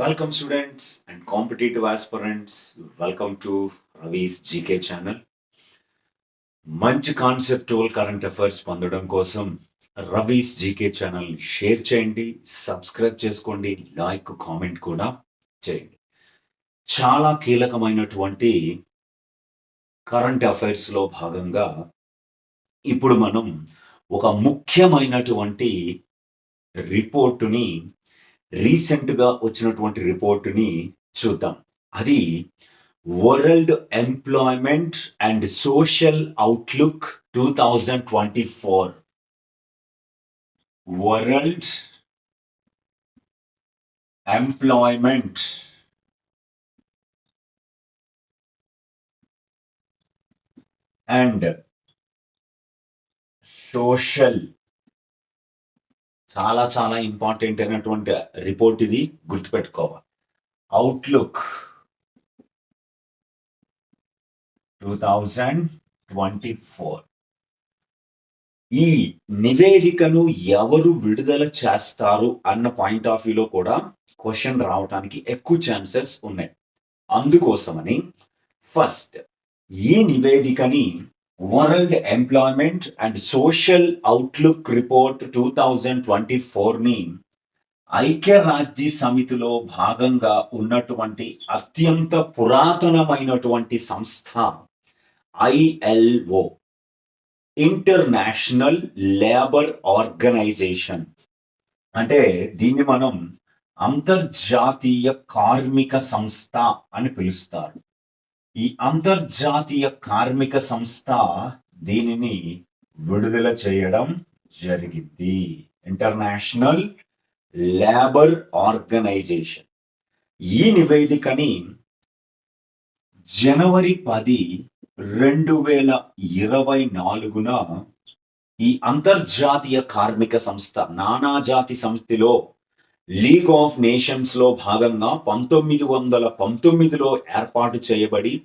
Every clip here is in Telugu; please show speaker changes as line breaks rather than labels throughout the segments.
Welcome, students and competitive aspirants. Welcome to Ravi's GK channel మంచి కాన్సెప్టువల్ కరెంట్ అఫైర్స్ పొందడం కోసం రవీస్ జీకే ఛానల్ షేర్ చేయండి సబ్స్క్రైబ్ చేసుకోండి లైక్ కామెంట్ కూడా చేయండి చాలా కీలకమైనటువంటి కరెంట్ అఫైర్స్లో భాగంగా ఇప్పుడు మనం ఒక ముఖ్యమైనటువంటి రిపోర్టుని రీసెంట్గా వచ్చినటువంటి రిపోర్టుని చూద్దాం. అది world employment and social outlook two thousand twenty four. World employment and social చాలా చాలా ఇంపార్టెంట్ అయినటువంటి రిపోర్ట్ ఇది. గుర్తుపెట్టుకోవాలి. Outlook two thousand twenty four ఈ నివేదికను ఎవరు విడుదల చేస్తారు అన్న పాయింట్ ఆఫ్ వ్యూలో కూడా క్వశ్చన్ రావడానికి ఎక్కువ ఛాన్సెస్ ఉన్నాయి. అందుకోసమని ఫస్ట్ ఈ నివేదికని world employment and social outlook report two thousand twenty ఫోర్ని ఐక్యరాజ్య సమితిలో భాగంగా ఉన్నటువంటి అత్యంత పురాతనమైనటువంటి సంస్థ ఐఎల్ఓ ఇంటర్నేషనల్ లేబర్ ఆర్గనైజేషన్ అంటే దీన్ని మనం అంతర్జాతీయ కార్మిక సంస్థ అని పిలుస్తారు. ఈ అంతర్జాతీయ కార్మిక సంస్థ దీనిని విడుదల చేయడం జరిగింది. ఇంటర్నేషనల్ లేబర్ ఆర్గనైజేషన్ ఈ నివేదికని జనవరి పది రెండు వేల ఇరవై నాలుగున ఈ అంతర్జాతీయ కార్మిక సంస్థ నానాజాతి సంస్థలో లీగ్ ఆఫ్ నేషన్స్లో భాగంగా పంతొమ్మిది వందల పంతొమ్మిదిలో ఏర్పాటు చేయబడి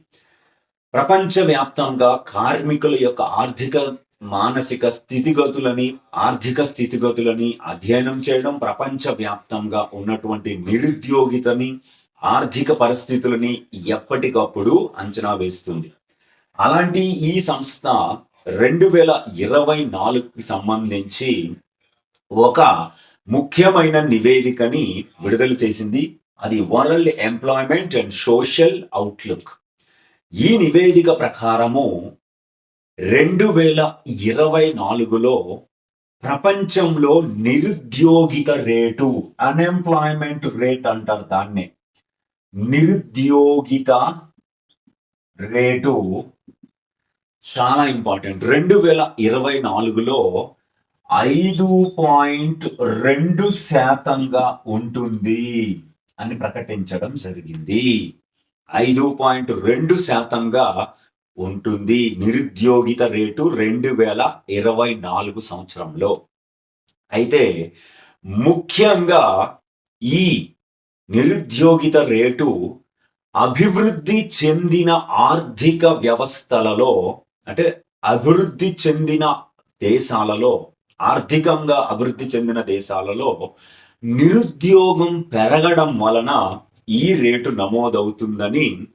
ప్రపంచవ్యాప్తంగా కార్మికుల యొక్క ఆర్థిక మానసిక స్థితిగతులని ఆర్థిక స్థితిగతులని అధ్యయనం చేయడం ప్రపంచ వ్యాప్తంగా ఉన్నటువంటి నిరుద్యోగితని ఆర్థిక పరిస్థితులని ఎప్పటికప్పుడు అంచనా వేస్తుంది. అలాంటి ఈ సంస్థ రెండు వేల ఇరవై నాలుగుకి సంబంధించి ఒక ముఖ్యమైన నివేదికని విడుదల చేసింది అది world employment and social outlook. ఈ నివేదిక ప్రకారము రెండు వేల ఇరవై నాలుగులో ప్రపంచంలో నిరుద్యోగిత రేటు అన్ఎంప్లాయ్మెంట్ రేట్ అంటారు దాన్నే. నిరుద్యోగిత రేటు చాలా ఇంపార్టెంట్ రెండు వేల ఇరవై నాలుగులో ఐదు పాయింట్ రెండు శాతంగా ఉంటుంది అని ప్రకటించడం జరిగింది. ఐదు పాయింట్ రెండు శాతంగా ఉంటుంది. నిరుద్యోగిత రేటు రెండు వేల ఇరవై నాలుగు సంవత్సరంలో. అయితే ముఖ్యంగా ఈ నిరుద్యోగిత రేటు అభివృద్ధి చెందిన ఆర్థిక వ్యవస్థలలో అంటే అభివృద్ధి చెందిన దేశాలలో ఆర్థికంగా అభివృద్ధి చెందిన దేశాలలో నిరుద్యోగం పెరగడం వలన ఈ రేటు నమోదవుతుందని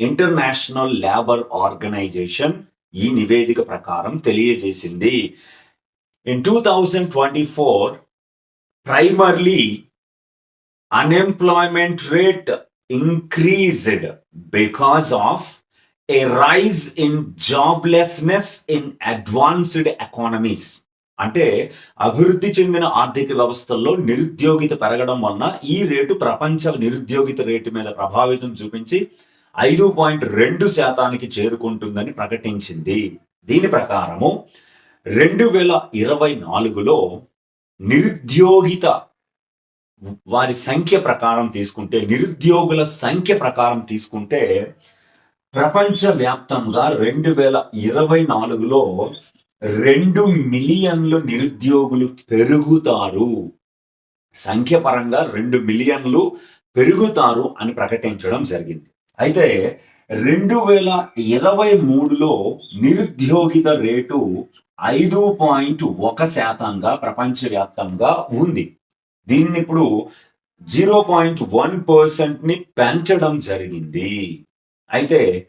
ఇంటర్నేషనల్ లేబర్ ఆర్గనైజేషన్ ఈ నివేదిక ప్రకారం తెలియజేసింది. In two thousand twenty four primarily unemployment rate increased because of a rise in joblessness in advanced economies. అంటే అభివృద్ధి చెందిన ఆర్థిక వ్యవస్థల్లో నిరుద్యోగిత పెరగడం వలన ఈ రేటు ప్రపంచ నిరుద్యోగిత రేటు మీద ప్రభావితం చూపించి ఐదు పాయింట్ రెండు శాతానికి చేరుకుంటుందని ప్రకటించింది. దీని ప్రకారము రెండు వేల ఇరవై నాలుగులో నిరుద్యోగిత వారి సంఖ్య ప్రకారం తీసుకుంటే నిరుద్యోగుల సంఖ్య ప్రకారం తీసుకుంటే ప్రపంచ వ్యాప్తంగా రెండు వేల ఇరవై నాలుగులో రెండు మిలియన్లు నిరుద్యోగులు పెరుగుతారు. సంఖ్యపరంగా రెండు మిలియన్లు పెరుగుతారు అని ప్రకటించడం జరిగింది. అయితే రెండు వేల ఇరవై మూడులో నిరుద్యోగిత రేటు ఐదు పాయింట్ ఒక శాతంగా ప్రపంచవ్యాప్తంగా ఉంది. దీన్ని ఇప్పుడు జీరో పాయింట్ వన్ పర్సెంట్ని పెంచడం జరిగింది. అయితే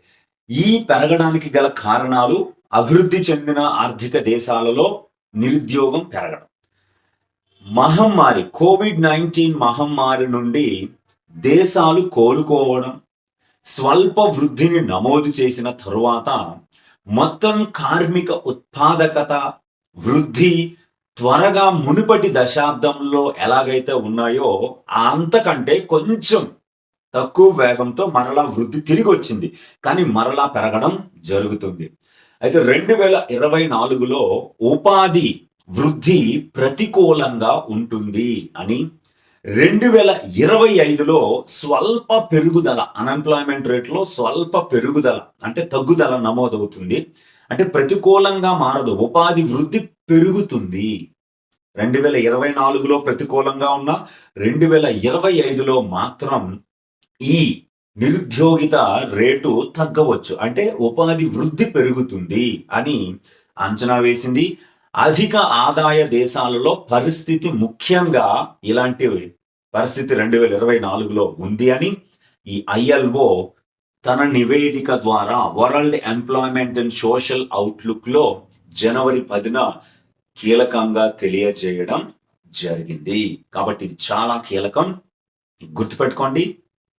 ఈ పెరగడానికి గల కారణాలు అభివృద్ధి చెందిన ఆర్థిక దేశాలలో నిరుద్యోగం పెరగడం. మహమ్మారి కోవిడ్ నైన్టీన్ మహమ్మారి నుండి దేశాలు కోలుకోవడం స్వల్ప వృద్ధిని నమోదు చేసిన తరువాత మొత్తం కార్మిక ఉత్పాదకత వృద్ధి త్వరగా మునుపటి దశాబ్దంలో ఎలాగైతే ఉన్నాయో అంతకంటే కొంచెం తక్కువ వేగంతో మరలా వృద్ధి తిరిగి వచ్చింది కానీ మరలా పెరగడం జరుగుతుంది. అయితే రెండు వేల ఇరవై నాలుగులో ఉపాధి వృద్ధి ప్రతికూలంగా ఉంటుంది అని. రెండు వేల ఇరవై ఐదులో స్వల్ప పెరుగుదల అన్ఎంప్లాయ్మెంట్ రేట్లో స్వల్ప పెరుగుదల అంటే తగ్గుదల నమోదవుతుంది. అంటే ప్రతికూలంగా మారదు ఉపాధి వృద్ధి పెరుగుతుంది. రెండు వేల ఇరవై నాలుగులో ప్రతికూలంగా ఉన్న రెండు వేల ఇరవై ఐదులో మాత్రం ఈ నిరుద్యోగిత రేటు తగ్గవచ్చు. అంటే ఉపాధి వృద్ధి పెరుగుతుంది అని అంచనా వేసింది. అధిక ఆదాయ దేశాలలో పరిస్థితి ముఖ్యంగా ఇలాంటి పరిస్థితి రెండు వేల ఇరవై నాలుగులో ఉంది అని ఈ ఐఎల్ఓ తన నివేదిక ద్వారా వరల్డ్ ఎంప్లాయ్మెంట్ అండ్ సోషల్ అవుట్లుక్లో జనవరి పదిన కీలకంగా తెలియజేయడం జరిగింది. కాబట్టి ఇది చాలా కీలకం. గుర్తుపెట్టుకోండి.